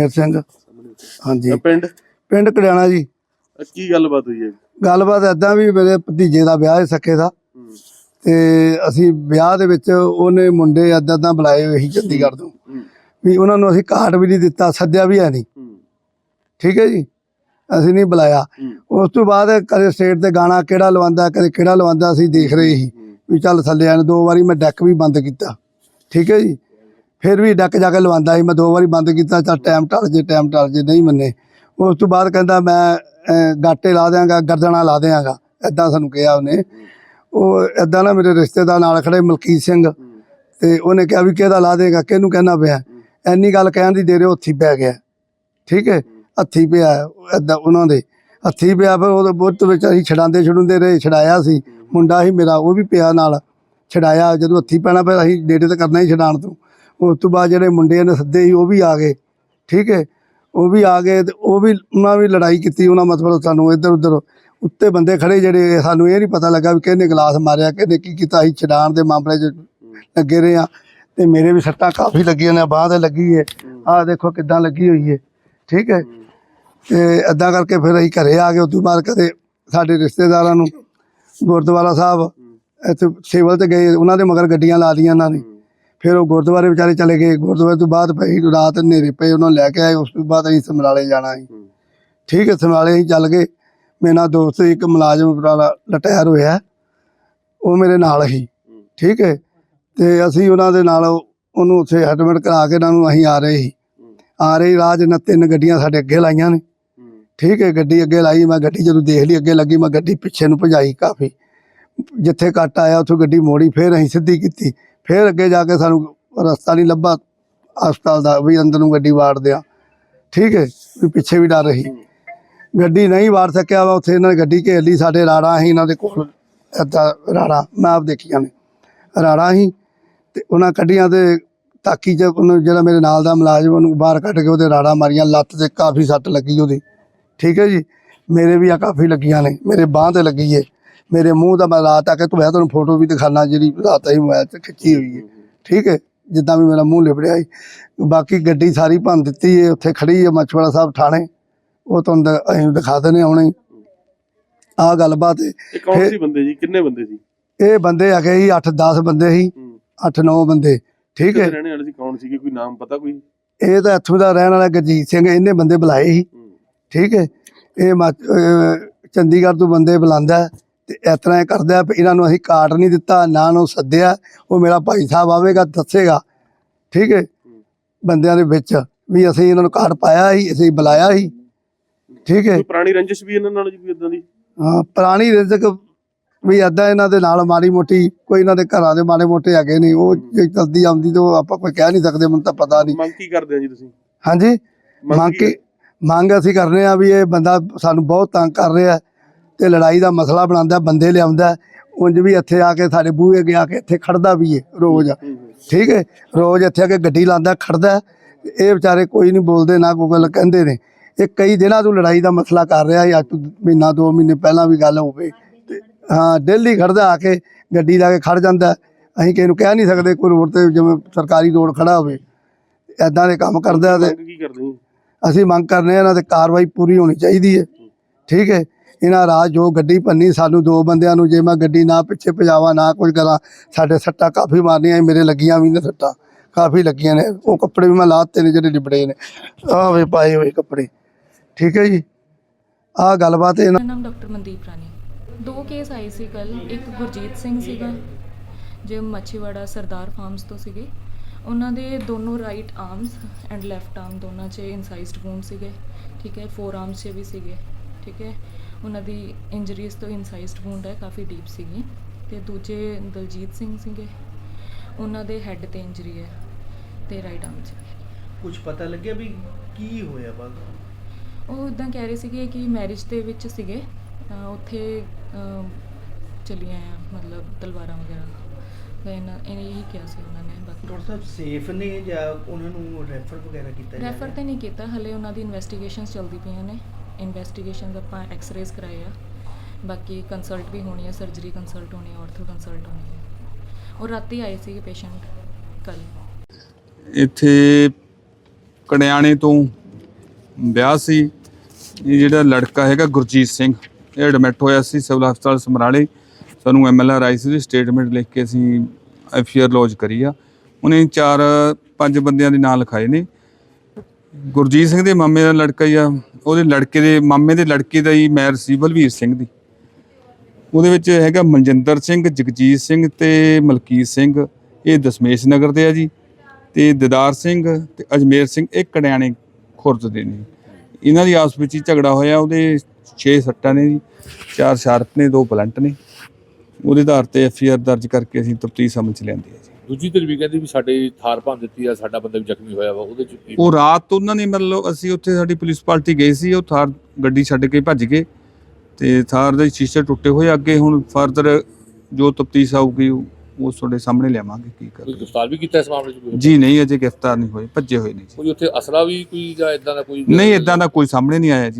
ਮੇਰ ਸਿੰਘ। ਹਾਂਜੀ। ਪਿੰਡ? ਪਿੰਡ ਕੜਿਆਣਾ ਜੀ। ਕੀ ਗੱਲਬਾਤ ਹੋਈ ਹੈ? ਗੱਲਬਾਤ ਐਦਾਂ ਵੀ ਮੇਰੇ ਭਤੀਜੇ ਦਾ ਵਿਆਹ ਹੈ ਸਕੇ ਦਾ। ਤੇ ਅਸੀਂ ਵਿਆਹ ਦੇ ਵਿੱਚ ਉਹਨੇ ਮੁੰਡੇ ਐਦਾਂ ਤਾਂ ਬੁਲਾਏ ਹੋਏ ਸੀ ਚੰਡੀਗੜ੍ਹ ਤੋਂ। ਵੀ ਉਹਨਾਂ ਨੂੰ ਅਸੀਂ ਕਾਰਡ ਵੀ ਨਹੀਂ ਦਿੱਤਾ ਸੱਦਿਆ ਵੀ ਹੈ ਨਹੀਂ। ਠੀਕ ਹੈ ਜੀ? ਅਸੀਂ ਨਹੀਂ ਬੁਲਾਇਆ। ਉਸ ਤੋਂ ਬਾਅਦ ਕਦੇ ਸਟੇਟ ਤੇ ਗਾਣਾ ਕਿਹੜਾ ਲਵਾਉਂਦਾ ਕਦੇ ਕਿਹੜਾ ਲਵਾਉਂਦਾ ਅਸੀਂ ਦੇਖ ਰਹੇ ਸੀ। ਵੀ ਚੱਲ ਥੱਲੇ ਆਣ ਦੋ ਵਾਰੀ ਮੈਂ ਡੈਕ ਵੀ ਬੰਦ ਕੀਤਾ। ਠੀਕ ਹੈ ਜੀ? ਫਿਰ ਵੀ ਡੱਕ ਜਾ ਕੇ ਲਵਾਉਂਦਾ ਸੀ। ਮੈਂ ਦੋ ਵਾਰੀ ਬੰਦ ਕੀਤਾ, ਚੱਲ ਟਾਈਮ ਟਲ ਜੇ ਟਾਈਮ ਟਲ ਜੇ, ਨਹੀਂ ਮੰਨੇ। ਉਸ ਤੋਂ ਬਾਅਦ ਕਹਿੰਦਾ ਮੈਂ ਗਾਟੇ ਲਾ ਦਿਆਂਗਾ ਗਰਦਣਾ ਲਾ ਦਿਆਂਗਾ। ਐਦਾਂ ਸਾਨੂੰ ਕਿਹਾ ਉਹਨੇ। ਉਹ ਐਦਾਂ ਨਾ ਮੇਰੇ ਰਿਸ਼ਤੇਦਾਰ ਨਾਲ ਖੜੇ, ਮਲਕੀਤ ਸਿੰਘ। ਹੂੰ ਤੇ ਉਹਨੇ ਕਿਹਾ ਵੀ ਕਿਹਦਾ ਲਾ ਦੇਗਾ, ਕਿਹਨੂੰ ਕਹਿਣਾ ਪਿਆ? ਐਨੀ ਗੱਲ ਕਹਿਣ ਦੀ ਦੇਰੇ ਹੱਥੀ ਪੈ ਗਿਆ। ਠੀਕ ਹੈ? ਹੱਥੀ ਪਿਆ ਐਦਾਂ ਉਹਨਾਂ ਦੇ। ਹੱਥੀ ਪਿਆ, ਫਿਰ ਉਹਦੇ ਬੁੱਤ ਵਿੱਚ ਅਸੀਂ ਛਡਾਉਂਦੇ ਛਡੁੰਦੇ ਰਹੇ, ਛਡਾਇਆ ਸੀ। ਮੁੰਡਾ ਸੀ ਮੇਰਾ, ਉਹ ਵੀ ਪਿਆ ਨਾਲ। ਛਡਾਇਆ, ਜਦੋਂ ਹੱਥੀ ਪੈਣਾ ਫਿਰ ਅਸੀਂ ਡੇਟੇ ਤੇ ਕਰਨਾ ਹੀ ਛਡਾਣ ਤੋਂ। ਉਸ ਤੋਂ ਬਾਅਦ ਜਿਹੜੇ ਮੁੰਡੇ ਨੇ ਸੱਦੇ ਸੀ, ਉਹ ਵੀ ਆ ਗਏ। ਠੀਕ ਹੈ? ਉਹ ਵੀ ਆ ਗਏ ਤੇ ਉਹ ਵੀ, ਉਹਨਾਂ ਵੀ ਲੜਾਈ ਕੀਤੀ, ਉਹਨਾਂ ਮਤਲਬ ਸਾਨੂੰ ਇੱਧਰ ਉੱਧਰ ਉੱਤੇ ਬੰਦੇ ਖੜੇ ਜਿਹੜੇ ਸਾਨੂੰ ਇਹ ਨਹੀਂ ਪਤਾ ਲੱਗਾ ਵੀ ਕਿਹਨੇ ਗਲਾਸ ਮਾਰਿਆ, ਕਿਹਨੇ ਕੀ ਕੀਤਾ, ਅਸੀਂ ਛਡਾਣ ਦੇ ਮਾਮਲੇ 'ਚ ਲੱਗੇ ਰਹੇ ਆ ਤੇ ਮੇਰੇ ਵੀ ਸੱਟਾਂ ਕਾਫੀ ਲੱਗੀਆਂ ਨੇ ਬਾਂਹ ਤੇ ਲੱਗੀ ਏ। ਆਹ ਦੇਖੋ ਕਿੱਦਾਂ ਲੱਗੀ ਹੋਈ ਏ। ਠੀਕ ਹੈ? ਤੇ ਐਦਾਂ ਕਰਕੇ ਫਿਰ ਅਸੀਂ ਘਰੇ ਆ ਗਏ ਉਸ ਤੋਂ ਬਾਅਦ ਕਦੇ ਸਾਡੇ ਰਿਸ਼ਤੇਦਾਰਾਂ ਨੂੰ ਗੁਰਦੁਆਰਾ ਸਾਹਿਬ, ਇੱਥੇ ਸਿਵਲ ਤੇ ਗਏ, ਉਹਨਾਂ ਦੇ ਮਗਰ ਗੱਡੀਆਂ ਲਾ ਲਈਆਂ ਇਹਨਾਂ ਨੇ। ਫਿਰ ਉਹ ਗੁਰਦੁਆਰੇ ਵਿਚਾਰੇ ਚਲੇ ਗਏ। ਗੁਰਦੁਆਰੇ ਤੋਂ ਬਾਅਦ ਪਈ ਰਾਤ ਹਨੇਰੇ ਪਏ ਉਹਨਾਂ ਨੂੰ ਲੈ ਕੇ ਆਏ। ਉਸ ਤੋਂ ਬਾਅਦ ਅਸੀਂ ਸਮਰਾਲੇ ਜਾਣਾ ਸੀ। ਠੀਕ ਹੈ ਸਮਰਾਲੇ ਅਸੀਂ ਚੱਲ ਗਏ। ਮੇਰੇ ਨਾਲ ਦੋਸਤ ਇੱਕ ਮੁਲਾਜ਼ਮ ਵਾਲਾ ਰਿਟਾਇਰ ਹੋਇਆ। ਉਹ ਮੇਰੇ ਨਾਲ ਹੀ। ਠੀਕ ਹੈ ਤੇ ਅਸੀਂ ਉਹਨਾਂ ਦੇ ਨਾਲ ਉਹਨੂੰ ਉੱਥੇ ਐਡਮਿਟ ਕਰਾ ਕੇ ਇਹਨਾਂ ਨੂੰ ਅਸੀਂ ਆ ਰਹੇ ਸੀ। ਆ ਰਹੇ ਰਾਜ ਨਾਲ ਤਿੰਨ ਗੱਡੀਆਂ ਸਾਡੇ ਅੱਗੇ ਲਾਈਆਂ ਨੇ। ਠੀਕ ਹੈ ਗੱਡੀ ਅੱਗੇ ਲਾਈ ਮੈਂ ਗੱਡੀ ਜਦੋਂ ਦੇਖ ਲਈ ਅੱਗੇ ਲੱਗੀ ਮੈਂ ਗੱਡੀ ਪਿੱਛੇ ਨੂੰ ਭਜਾਈ ਕਾਫੀ। ਜਿੱਥੇ ਕੱਟ ਆਇਆ ਉੱਥੋਂ ਗੱਡੀ ਮੋੜੀ ਫਿਰ ਅਸੀਂ ਸਿੱਧੀ ਕੀਤੀ। ਫਿਰ ਅੱਗੇ ਜਾ ਕੇ ਸਾਨੂੰ ਰਸਤਾ ਨਹੀਂ ਲੱਭਾ। ਹਸਪਤਾਲ ਦਾ ਵੀ ਅੰਦਰ ਨੂੰ ਗੱਡੀ ਵਾੜ ਦਿਆ ਠੀਕ ਹੈ, ਵੀ ਪਿੱਛੇ ਵੀ ਡਰ ਰਹੀ। ਗੱਡੀ ਨਹੀਂ ਵਾੜ ਸਕਿਆ ਵਾ, ਉੱਥੇ ਇਹਨਾਂ ਨੇ ਗੱਡੀ ਘੇਰ ਲਈ, ਸਾਡੇ ਰਾੜਾ ਹੀ ਇਹਨਾਂ ਦੇ ਕੋਲ ਏਦਾਂ ਰਾੜਾ, ਮੈਂ ਆਪ ਦੇਖੀਆਂ ਨੇ ਰਾੜਾ ਸੀ ਤੇ ਉਹਨਾਂ ਕੱਢੀਆਂ ਤੇ ਤਾਕੀ ਚ ਉਹਨੂੰ ਜਿਹੜਾ ਮੇਰੇ ਨਾਲ ਦਾ ਮੁਲਾਜ਼ਮ ਉਹਨੂੰ ਬਾਹਰ ਕੱਢ ਕੇ ਉਹਦੇ ਰਾੜਾ ਮਾਰੀਆਂ, ਲੱਤ ਤੇ ਕਾਫੀ ਸੱਟ ਲੱਗੀ ਉਹਦੀ। ਠੀਕ ਹੈ ਜੀ, ਮੇਰੇ ਵੀ ਆ ਕਾਫੀ ਲੱਗੀਆਂ ਨੇ, ਮੇਰੇ ਬਾਹ ਤੇ ਲੱਗੀ ਏ। ਮੇਰੇ ਮੂੰਹ ਦਾ ਮੈਂ ਰਾਤ ਆ ਕੇ ਤੁਹਾਨੂੰ ਤੁਹਾਨੂੰ ਫੋਟੋ ਵੀ ਦਿਖਾਣਾ ਜਿਹੜੀ ਰਾਤ ਹੀ ਮੋਬਾਈਲ ਤੇ ਖਿੱਚੀ ਹੋਈ ਏ ਠੀਕ ਹੈ? ਜਿੱਦਾਂ ਵੀ ਮੇਰਾ ਮੂੰਹ ਲਿਬੜਿਆ ਸੀ। ਬਾਕੀ ਗੱਡੀ ਸਾਰੀ ਭੰਨ ਦਿੱਤੀ ਏ ਉੱਥੇ ਖੜੀ ਏ ਮਛਵਾੜਾ ਸਾਹਿਬ ਥਾਣੇ। ਉਹ ਤੁਹਾਨੂੰ ਦ- ਅਸੀਂ ਦਿਖਾ ਹਾਂ ਹੁਣੇ। ਆਹ ਗੱਲਬਾਤ ਏ ਇਹ ਕੌਣ ਸੀ ਬੰਦੇ ਜੀ? ਕਿੰਨੇ ਬੰਦੇ ਸੀ? ਇਹ ਬੰਦੇ ਹੈਗੇ ਸੀ 8-10 ਬੰਦੇ ਸੀ। ਹੂੰ। 8-9 ਬੰਦੇ। ਠੀਕ ਹੈ? ਕਿੱਥੇ ਰਹਿਣੇ ਵਾਲੇ ਸੀ? ਕੌਣ ਸੀਗੇ? ਕੋਈ ਨਾਮ ਪਤਾ ਕੋਈ? ਇਹ ਤਾਂ ਇੱਥੋਂ ਦਾ ਰਹਿਣ ਵਾਲਾ ਗੁਰਜੀਤ ਸਿੰਘ ਇਹਨੇ ਬੰਦੇ ਬੁਲਾਏ ਸੀ। ਹੂੰ। ਠੀਕ ਹੈ? ਇਹ ਮਾ- ਅਹ ਚੰਡੀਗੜ੍ਹ ਤੋਂ ਬੰਦੇ ਬੁਲਾਉਂਦਾ ਹੈ। ਤੇ ਇਸ ਤਰ੍ਹਾਂ ਇਹ ਕਰਦਾ ਵੀ ਇਹਨਾਂ ਨੂੰ ਅਸੀਂ ਕਾਰਡ ਨਹੀਂ ਦਿੱਤਾ ਨਾ ਨੂੰ ਸੱਦਿਆ ਉਹ ਮੇਰਾ ਭਾਈ ਸਾਹਿਬ ਆਵੇਗਾ ਦੱਸੇਗਾ। ਠੀਕ ਹੈ? ਬੰਦਿਆਂ ਦੇ ਵਿੱਚ ਵੀ ਅਸੀਂ ਇਹਨਾਂ ਨੂੰ ਕਾਰਡ ਪਾਇਆ ਸੀ ਅਸੀਂ ਬੁਲਾਇਆ ਸੀ। ਠੀਕ ਹੈ? ਪੁਰਾਣੀ ਰੰਜਿਸ਼ ਵੀ ਇਹਨਾਂ ਨਾਲ ਜੀ ਇਦਾਂ ਦੀ? ਹਾਂ ਪੁਰਾਣੀ ਰਿਜ਼ਕ ਵੀ ਏਦਾਂ ਇਹਨਾਂ ਦੇ ਨਾਲ ਮਾੜੀ ਮੋਟੀ ਕੋਈ ਇਹਨਾਂ ਦੇ ਘਰਾਂ ਦੇ ਮਾੜੇ ਮੋਟੇ ਹੈਗੇ ਨਹੀਂ ਉਹ ਜੇ ਚਲਦੀ ਆਉਂਦੀ ਤਾਂ ਆਪਾਂ ਕੋਈ ਕਹਿ ਨਹੀਂ ਸਕਦੇ ਮੈਨੂੰ ਤਾਂ ਪਤਾ ਨਹੀਂ। ਮੰਗ ਕੀ ਕਰਦੇ ਆ ਜੀ ਤੁਸੀਂ? ਹਾਂਜੀ? ਮੰਗ ਕੇ ਮੰਗ ਅਸੀਂ ਕਰਨੇ ਆ ਵੀ ਇਹ ਬੰਦਾ ਸਾਨੂੰ ਬਹੁਤ ਤੰਗ ਕਰ ਰਿਹਾ। ਤੇ ਲੜਾਈ ਦਾ ਮਸਲਾ ਬਣਾਉਂਦਾ ਬੰਦੇ ਲਿਆਉਂਦਾ ਉਂਝ ਵੀ ਇੱਥੇ ਆ ਕੇ ਸਾਡੇ ਬੂਹੇ ਅੱਗੇ ਆ ਕੇ ਇੱਥੇ ਖੜਦਾ ਵੀ ਏ ਰੋਜ਼। ਠੀਕ ਹੈ? ਰੋਜ਼ ਇੱਥੇ ਆ ਕੇ ਗੱਡੀ ਲਾਉਂਦਾ ਖੜਦਾ ਇਹ ਵਿਚਾਰੇ ਕੋਈ ਨਹੀਂ ਬੋਲਦੇ ਨਾ ਕੋਈ ਗੱਲ ਕਹਿੰਦੇ ਨੇ। ਇਹ ਕਈ ਦਿਨਾਂ ਤੋਂ ਲੜਾਈ ਦਾ ਮਸਲਾ ਕਰ ਰਿਹਾ ਹੈ ਅੱਜ ਤੋਂ ਮਹੀਨਾ ਦੋ ਮਹੀਨੇ ਪਹਿਲਾਂ ਵੀ ਗੱਲ ਹੋਵੇ। ਤੇ ਹਾਂ ਦਿੱਲੀ ਖੜਦਾ ਆ ਕੇ ਗੱਡੀ ਲਾ ਕੇ ਖੜ ਜਾਂਦਾ। ਅਸੀਂ ਕਿਸੇ ਨੂੰ ਕਹਿ ਨਹੀਂ ਸਕਦੇ ਕੋਈ ਰੋਡ ਤੇ ਜਿਵੇਂ ਸਰਕਾਰੀ ਰੋਡ ਖੜਾ ਹੋਵੇ। ਐਦਾਂ ਦੇ ਕੰਮ ਕਰਦਾ ਤੇ ਅਸੀਂ ਮੰਗ ਕਰਨੇ ਇਹਨਾਂ ਤੇ ਕਾਰਵਾਈ ਪੂਰੀ ਹੋਣੀ ਚਾਹੀਦੀ ਹੈ। ਠੀਕ ਹੈ? ਇਹਨਾਂ ਰਾਤ ਜੋ ਗੱਡੀ ਭੰਨੀ ਸਾਨੂੰ ਦੋ ਬੰਦਿਆਂ ਨੂੰ ਜੇ ਮੈਂ ਗੱਡੀ ਨਾ ਪਿੱਛੇ ਭਜਾਵਾ ਨਾ ਕੁਝ ਕਰਾਂ ਸਾਡੇ ਸੱਟਾਂ ਕਾਫੀ ਮਾਰਨੀਆਂ ਸੀ, ਮੇਰੇ ਲੱਗੀਆਂ ਵੀ ਨੇ ਸੱਟਾਂ ਕਾਫੀ ਲੱਗੀਆਂ ਨੇ। ਉਹ ਕੱਪੜੇ ਵੀ ਮੈਂ ਲਾਤੇ ਨੇ ਜਿਹੜੇ ਲਿਬੜੇ ਨੇ। ਆਹ ਵੇ ਪਾਏ ਹੋਏ ਕੱਪੜੇ। ਠੀਕ ਹੈ ਜੀ? ਆਹ ਗੱਲਬਾਤ ਇਹਨਾਂ ਨਾਮ ਡਾਕਟਰ ਮਨਦੀਪ ਰਾਣੀ। ਦੋ ਕੇਸ ਆਏ ਸੀ ਕੱਲ ਇੱਕ ਗੁਰਜੀਤ ਸਿੰਘ ਸੀਗਾ ਜੋ ਮੱਛੀਵਾੜਾ ਸਰਦਾਰ ਫਾਰਮਸ ਤੋਂ ਸੀਗੇ। ਉਹਨਾਂ ਦੇ ਦੋਨੋਂ right arms and left arm ਦੋਨਾਂ 'ਚ ਇਨਸਾਈਜ਼ਡ ਵੂਨ ਸੀਗੇ। ਠੀਕ ਹੈ ਫੋਰ ਆਰਮਸ 'ਚ ਵੀ ਸੀਗੇ। ਠੀਕ ਹੈ ਉਹਨਾਂ ਦੀ ਇੰਜਰੀਜ਼ ਤੋਂ ਇਨਸਾਈਜ਼ਡ ਵੂਨ ਹੈ ਕਾਫੀ ਡੀਪ ਸੀਗੀ ਤੇ ਦੂਜੇ ਦਲਜੀਤ ਸਿੰਘ ਸੀਗੇ ਉਹਨਾਂ ਦੇ ਹੈੱਡ ਤੇ ਇੰਜਰੀ ਹੈ ਤੇ ਰਾਈਟ ਆਰਮ 'ਚ। ਕੁਝ ਪਤਾ ਲੱਗਿਆ ਵੀ ਕੀ ਹੋਇਆ ਬਾਅਦ ਉਹ ਇਦਾਂ ਕਹਿ ਰਹੇ ਸੀਗੇ ਕਿ ਮੈਰਿਜ ਦੇ ਵਿੱਚ ਸੀਗੇ ਤਾਂ ਉੱਥੇ ਚਲੀਆਂ ਆ ਮਤਲਬ ਤਲਵਾਰਾਂ ਵਗੈਰਾ। ਦੈਨ ਇਹੀ ਕਿਹਾ ਸੀ ਉਹਨਾਂ ਨੇ ਬਾਕੀ ਡਾਕਟਰ ਸਾਹਿਬ ਸੇਫ ਨੇ ਜਾਂ ਉਹਨਾਂ ਨੂੰ ਰੈਫਰ ਵਗੈਰਾ ਕੀਤਾ ਜਾ ਰੈਫਰ? ਤੇ ਨਹੀਂ ਕੀਤਾ ਹਲੇ ਉਹਨਾਂ ਦੀ ਇਨਵੈਸਟੀਗੇਸ਼ਨਸ ਚੱਲਦੀ ਪਈਆਂ ਨੇ। ਇਨਵੈਸਟੀਗੇਸ਼ਨਸ ਆਪਾਂ ਐਕਸ-ਰੇਜ਼ ਕਰਾਏ ਆ। ਬਾਕੀ ਕੰਸਲਟ ਵੀ ਹੋਣੀ ਹੈ ਸਰਜਰੀ ਕੰਸਲਟ ਹੋਣੀ ਹੈ ਆਰਥੋ ਕੰਸਲਟ ਹੋਣੀ ਹੈ ਉਹ ਰਾਤੀ ਆਏ ਸੀਗੇ ਪੇਸ਼ੈਂਟ ਕੱਲ ਇੱਥੇ ਕੜਿਆਣੇ ਤੋਂ ਵਿਆਹ ਸੀ। ਇਹ ਜਿਹੜਾ ਲੜਕਾ ਹੈਗਾ ਗੁਰਜੀਤ ਸਿੰਘ, ਇਹ ਐਡਮਿਟ ਹੋਇਆ ਸੀ ਸਿਵਲ ਹਸਪਤਾਲ ਸਮਰਾਲੇ। ਸਾਨੂੰ ਐਮਐਲਆਰ ਆਈ ਸੀ ਸਟੇਟਮੈਂਟ ਲਿਖ ਕੇ ਅਸੀਂ ਐਫਆਰ ਲੌਜ ਕਰੀ ਆ। ਉਹਨੇ ਚਾਰ ਪੰਜ ਬੰਦਿਆਂ ਦੇ ਨਾਂ ਲਿਖਾਏ ਨੇ। ਗੁਰਜੀਤ ਸਿੰਘ ਦੇ ਮਾਮੇ ਦਾ ਲੜਕਾ ਹੀ ਆ, ਉਹਦੇ ਲੜਕੇ ਦੇ, ਮਾਮੇ ਦੇ ਲੜਕੇ ਦਾ ਹੀ ਮੈਰ ਸੀ ਬਲਵੀਰ ਸਿੰਘ ਦੀ। ਉਹਦੇ ਵਿੱਚ ਹੈਗਾ ਮਨਜਿੰਦਰ ਸਿੰਘ, ਜਗਜੀਤ ਸਿੰਘ ਤੇ ਮਲਕੀਤ ਸਿੰਘ। ਇਹ ਦਸ਼ਮੇਸ਼ ਨਗਰ ਦੇ ਆ ਜੀ ਤੇ ਦਿਦਾਰ ਸਿੰਘ ਤੇ ਅਜਮੇਰ ਸਿੰਘ, ਇਹ ਕੜਿਆਣੇ ਖੁਰਦ ਦੇ ਨੇ। ਇਹਨਾਂ ਦੀ ਆਪਸ ਵਿੱਚ ਹੀ ਝਗੜਾ ਹੋਇਆ, ਉਹਦੇ 6 ਸੱਟਾਂ ਨੇ ਜੀ, ਚਾਰ ਸ਼ਾਰਪ ਨੇ, ਦੋ ਬਲੰਟ ਨੇ। ਉਹਦੇ ਆਧਾਰ ਤੇ ਐਫਆਰ ਦਰਜ ਕਰਕੇ ਅਸੀਂ ਤਫਤੀਸ਼ ਸਮਝ ਲੈਂਦੇ ਲਿਆਂਦੀ ਜੀ। ਦੂਜੀ ਧਿਰ ਵੀ ਕਹਿੰਦੀ ਵੀ ਸਾਡੇ ਥਾਰ ਭੰਨ ਦਿੱਤੀ ਆ ਸਾਡਾ ਬੰਦਾ ਵੀ ਜ਼ਖਮੀ ਹੋਇਆ ਵਾ ਉਹਦੇ ਚ ਕੀ- ਉਹ ਰਾਤ ਉਹਨਾਂ ਨੇ ਮਤਲਬ ਅਸੀਂ ਉੱਥੇ ਸਾਡੀ ਪੁਲਿਸ ਪਾਰਟੀ ਗਈ ਸੀ ਉਹ ਥਾਰ ਗੱਡੀ ਛੱਡ ਕੇ ਭੱਜ ਗਏ ਤੇ ਥਾਰ ਦੇ ਸ਼ੀਸ਼ੇ ਟੁੱਟੇ ਹੋਏ ਅੱਗੇ ਹੁਣ ਫਰਦਰ ਜੋ ਤਫਤੀਸ਼ ਆਊਗੀ ਉਹ ਉਹ ਤੁਹਾਡੇ ਸਾਹਮਣੇ ਲਿਆਵਾਂਗੇ ਕੀ ਕੋਈ ਕਰ ਗ੍ਰਿਫਤਾਰ ਵੀ ਕੀਤਾ ਇਸ ਮਾਮਲੇ ਚ ਕੋਈ? ਜੀ ਨਹੀਂ ਅਜੇ ਗ੍ਰਿਫਤਾਰ ਨਹੀਂ ਹੋਏ ਭੱਜੇ ਹੋਏ ਨੇ ਜੀ। ਕੋਈ ਉੱਥੇ ਅਸਲਾ ਵੀ ਕੋਈ ਜਾਂ ਇਦਾਂ ਦਾ ਕੋਈ ਨਹੀਂ ਇਦਾਂ ਦਾ ਕੋਈ ਸਾਹਮਣੇ ਨਹੀਂ ਆਇਆ ਜੀ।